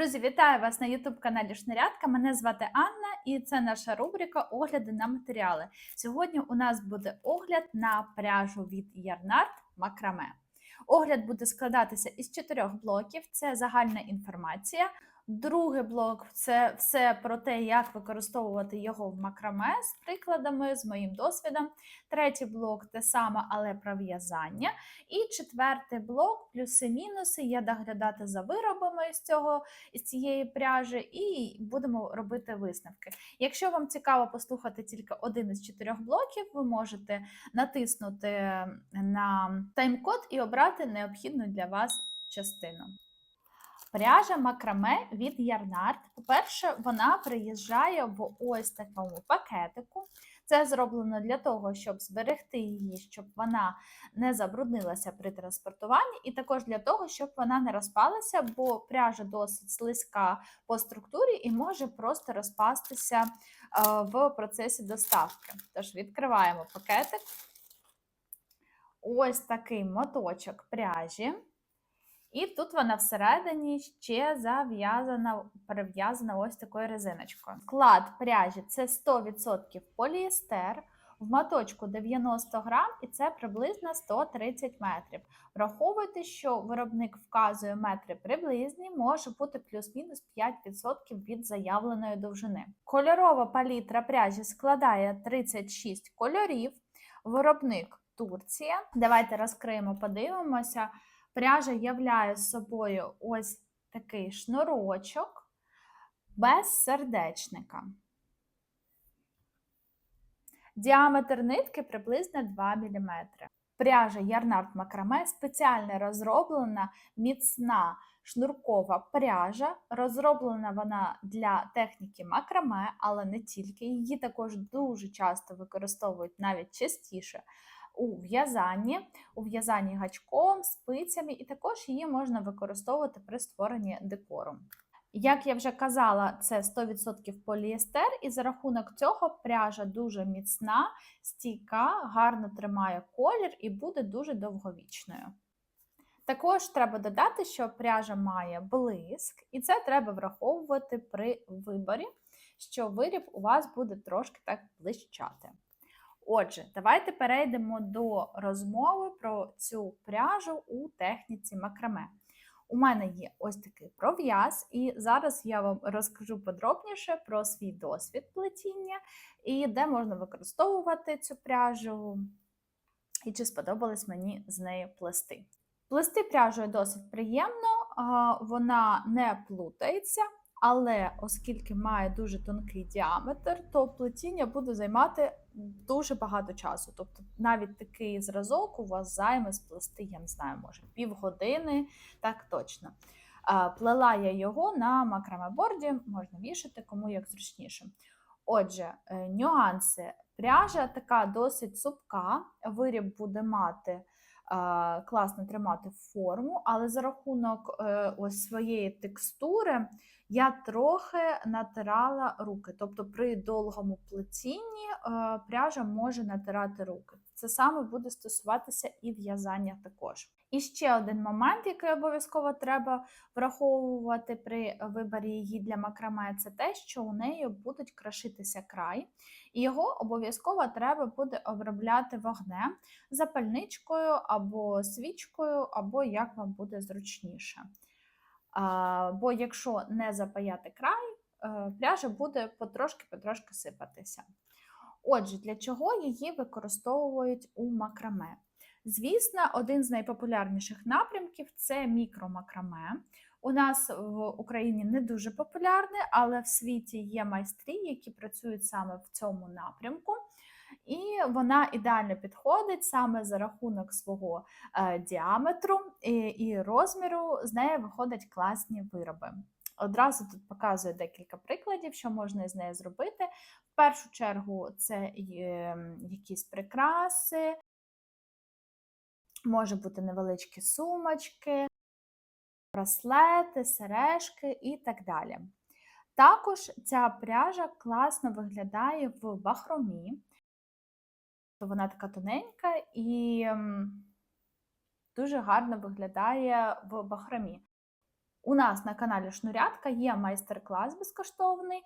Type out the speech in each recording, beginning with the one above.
Друзі, вітаю вас на YouTube-каналі Шнарядка. Мене звати Анна, і це наша рубрика Огляди на матеріали. Сьогодні у нас буде огляд на пряжу від Ярнард Макраме. Огляд буде складатися із чотирьох блоків: це загальна інформація. Другий блок це все про те, як використовувати його в макраме з прикладами, з моїм досвідом. Третій блок те саме, але про в'язання. І четвертий блок плюси-мінуси. Я доглядати за виробами з цього із цієї пряжі, і будемо робити висновки. Якщо вам цікаво послухати тільки один із чотирьох блоків, ви можете натиснути на тайм-код і обрати необхідну для вас частину. Пряжа макраме від Ярнард. По-перше, вона приїжджає в ось такому пакетику. Це зроблено для того, щоб зберегти її, щоб вона не забруднилася при транспортуванні, і також для того, щоб вона не розпалася, бо пряжа досить слизька по структурі і може просто розпастися в процесі доставки. Тож відкриваємо пакетик. Ось такий моточок пряжі. І тут вона всередині ще зав'язана, перев'язана ось такою резиночкою. Склад пряжі це 100% поліестер, в моточку 90 грам, і це приблизно 130 метрів. Враховуйте, що виробник вказує метри приблизні, може бути плюс-мінус 5% від заявленої довжини. Кольорова палітра пряжі складає 36 кольорів, виробник Турція. Давайте розкриємо, подивимося. Пряжа являє собою ось такий шнурочок без сердечника. Діаметр нитки приблизно 2 мм. Пряжа Ярнард Макраме спеціально розроблена міцна шнуркова пряжа. Розроблена вона для техніки макраме, але не тільки. Її також дуже часто використовують навіть частіше у в'язанні, у в'язанні гачком, спицями, і також її можна використовувати при створенні декору. Як я вже казала, це 100% поліестер, і за рахунок цього пряжа дуже міцна, стійка, гарно тримає колір і буде дуже довговічною. Також треба додати, що пряжа має блиск, і це треба враховувати при виборі, що виріб у вас буде трошки так блищати. Отже, давайте перейдемо до розмови про цю пряжу у техніці макраме. У мене є ось такий пров'яз, і зараз я вам розкажу подробніше про свій досвід плетіння і де можна використовувати цю пряжу, і чи сподобалось мені з нею плести. Плести пряжою досить приємно, вона не плутається. Але оскільки має дуже тонкий діаметр, то плетіння буде займати дуже багато часу. Тобто навіть такий зразок у вас займе сплести, я не знаю, може півгодини, так точно. Плела я його на макрамеборді, можна вішати, кому як зручніше. Отже, е, нюанси. Пряжа така досить цупка, виріб буде мати. Класно тримати форму, але за рахунок е, ось своєї текстури я трохи натирала руки. Тобто при довгому плетінні е, пряжа може натирати руки. Це саме буде стосуватися і в'язання також. І ще один момент, який обов'язково треба враховувати при виборі її для макраме, це те, що у неї будуть крашитися край, і його обов'язково треба буде обробляти вогнем запальничкою або свічкою, або як вам буде зручніше. Бо якщо не запаяти край, е, пряжа буде потрошки-потрошки сипатися. Отже, для чого її використовують у макраме? Звісно, один з найпопулярніших напрямків це мікромакраме. У нас в Україні не дуже популярне, але в світі є майстрі, які працюють саме в цьому напрямку. І вона ідеально підходить саме за рахунок свого е, діаметру і, розміру, з неї виходять класні вироби. Одразу тут показую декілька прикладів, що можна з нею зробити. В першу чергу, це е, якісь прикраси, може бути невеличкі сумочки, браслети, сережки і так далі. Також ця пряжа класно виглядає в бахромі. Вона така тоненька і дуже гарно виглядає в бахромі. У нас на каналі Шнурятка є майстер-клас безкоштовний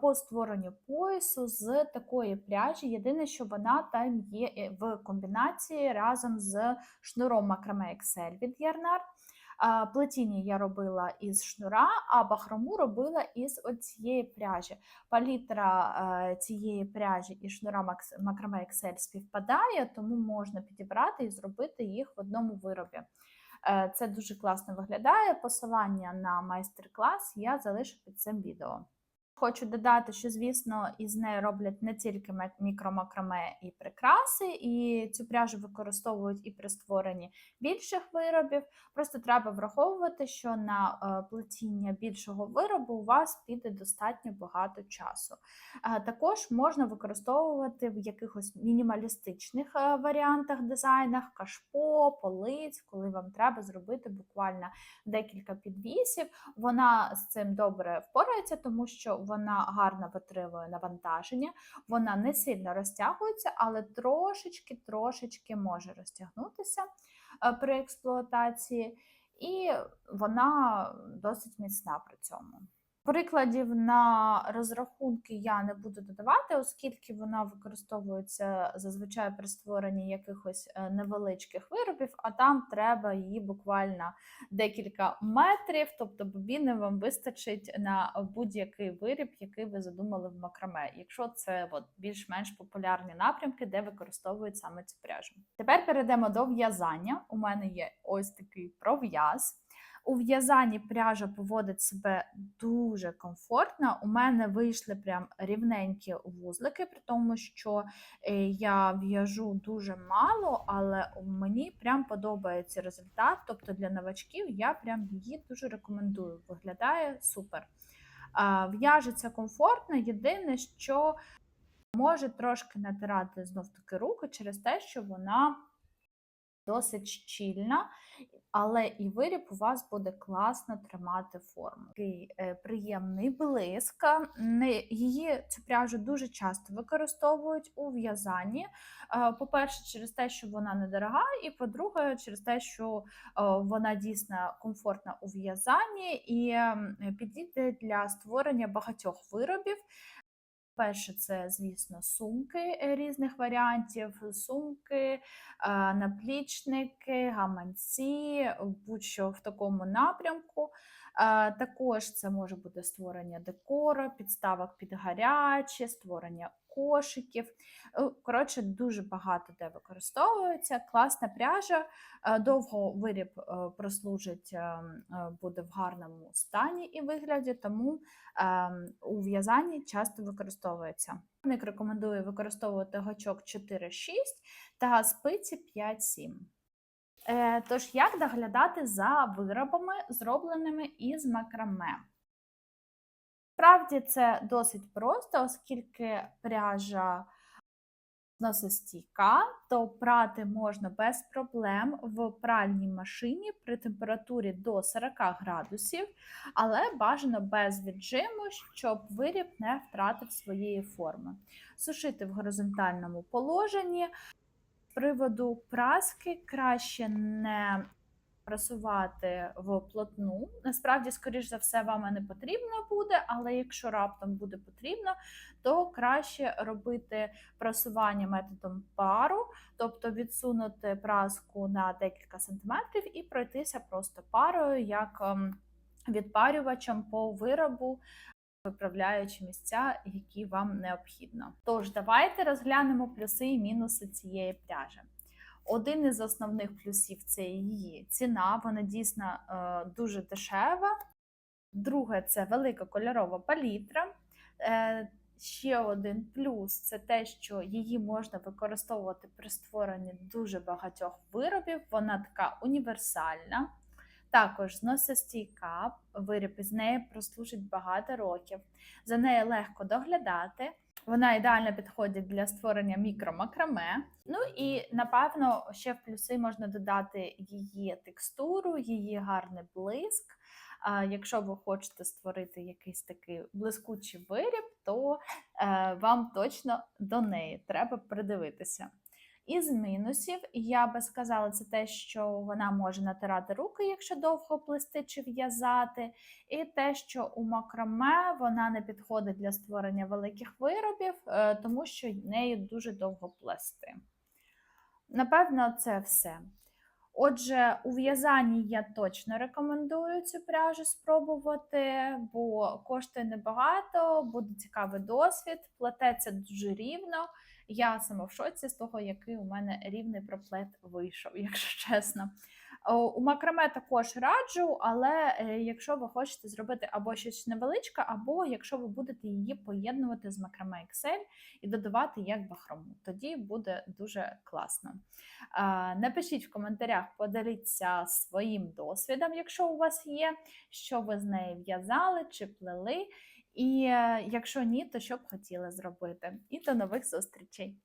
по створенню поясу з такої пряжі. Єдине, що вона там є е, в комбінації разом з шнуром Macrame XL від. Е, Плетіння я робила із шнура, а бахрому робила із оцієї пряжі. Палітра цієї пряжі і шнура Macrame XL співпадає, тому можна підібрати і зробити їх в одному виробі. Е, Це дуже класно виглядає. Посилання на майстер-клас я залишу під цим відео. Хочу додати, що, звісно, із нею роблять не тільки мікромакраме і прикраси, і цю пряжу використовують і при створенні більших виробів. Просто треба враховувати, що на е, плетіння більшого виробу у вас піде достатньо багато часу. Е, Також можна використовувати в якихось мінімалістичних е, варіантах, дизайнах, кашпо, полиць, коли вам треба зробити буквально декілька підвісів. Вона з цим добре впорається, тому що вона гарно витримує навантаження, вона не сильно розтягується, але трошечки-трошечки може розтягнутися е, при експлуатації, і вона досить міцна при цьому. Прикладів на розрахунки я не буду додавати, оскільки вона використовується зазвичай при створенні якихось е, невеличких виробів, а там треба її буквально декілька метрів, тобто бобіни вам вистачить на будь-який виріб, який ви задумали в макраме, якщо це от, більш-менш популярні напрямки, де використовують саме цю пряжу. Тепер перейдемо до в'язання. У мене є ось такий пров'яз. У в'язанні пряжа поводить себе дуже комфортно. У мене вийшли прям рівненькі вузлики, при тому, що е, я в'яжу дуже мало, але мені прям подобається результат. Тобто для новачків я прям її дуже рекомендую. Виглядає супер. В'яжеться комфортно. Єдине, що може трошки натирати знов таки руки через те, що вона досить щільна, але і виріб у вас буде класно тримати форму. Такий е, приємний блиск. Її цю пряжу дуже часто використовують у в'язанні. Е, По-перше, через те, що вона недорога, і по-друге, через те, що е, вона дійсно комфортна у в'язанні і підійде для створення багатьох виробів. Перше, це, звісно, сумки е, різних варіантів, сумки, е, наплічники, гаманці, будь-що в такому напрямку. Також це може бути створення декору, підставок під гаряче, створення кошиків. Е, Коротше, дуже багато де використовується. Класна пряжа, е, довго виріб е, прослужить, буде в гарному стані і вигляді, тому ем, у в'язанні часто використовується. Ник рекомендує використовувати гачок 4-6 та спиці 5-7. Е, Тож, як доглядати за виробами, зробленими із макраме? Справді це досить просто, оскільки пряжа зносостійка, то прати можна без проблем в пральній машині при температурі до 40 градусів, але бажано без віджиму, щоб виріб не втратив своєї форми. Сушити в горизонтальному положенні. Приводу праски краще не прасувати в плотну. Насправді, скоріш за все, вам не потрібно буде, але якщо раптом буде потрібно, то краще робити прасування методом пару, тобто відсунути праску на декілька сантиметрів і пройтися просто парою, як ем, відпарювачем по виробу, виправляючи місця, які вам необхідно. Тож, давайте розглянемо плюси і мінуси цієї пряжі. Один із основних плюсів це її ціна, вона дійсно е, дуже дешева. Друге, це велика кольорова палітра. Е, ще один плюс це те, що її можна використовувати при створенні дуже багатьох виробів. Вона така універсальна. Також зносостійка, виріб із неї прослужить багато років. За нею легко доглядати. Вона ідеально підходить для створення мікромакраме. Ну і напевно ще в плюси можна додати її текстуру, її гарний блиск. Якщо ви хочете створити якийсь такий блискучий виріб, то е, вам точно до неї треба придивитися. Із мінусів я би сказала, це те, що вона може натирати руки, якщо довго плести чи в'язати, і те, що у макраме вона не підходить для створення великих виробів, е, тому що нею дуже довго плести. Напевно, це все. Отже, у в'язанні я точно рекомендую цю пряжу спробувати, бо коштує небагато, буде цікавий досвід, плететься дуже рівно. Я сама в шоці з того, який у мене рівний проплет вийшов, якщо чесно. У макраме також раджу, але е, якщо ви хочете зробити або щось невеличке, або якщо ви будете її поєднувати з макраме Excel і додавати як бахрому, тоді буде дуже класно. Напишіть в коментарях, поділіться своїм досвідом, якщо у вас є, що ви з нею в'язали чи плели. І е, якщо ні, то що б хотіли зробити. І до нових зустрічей!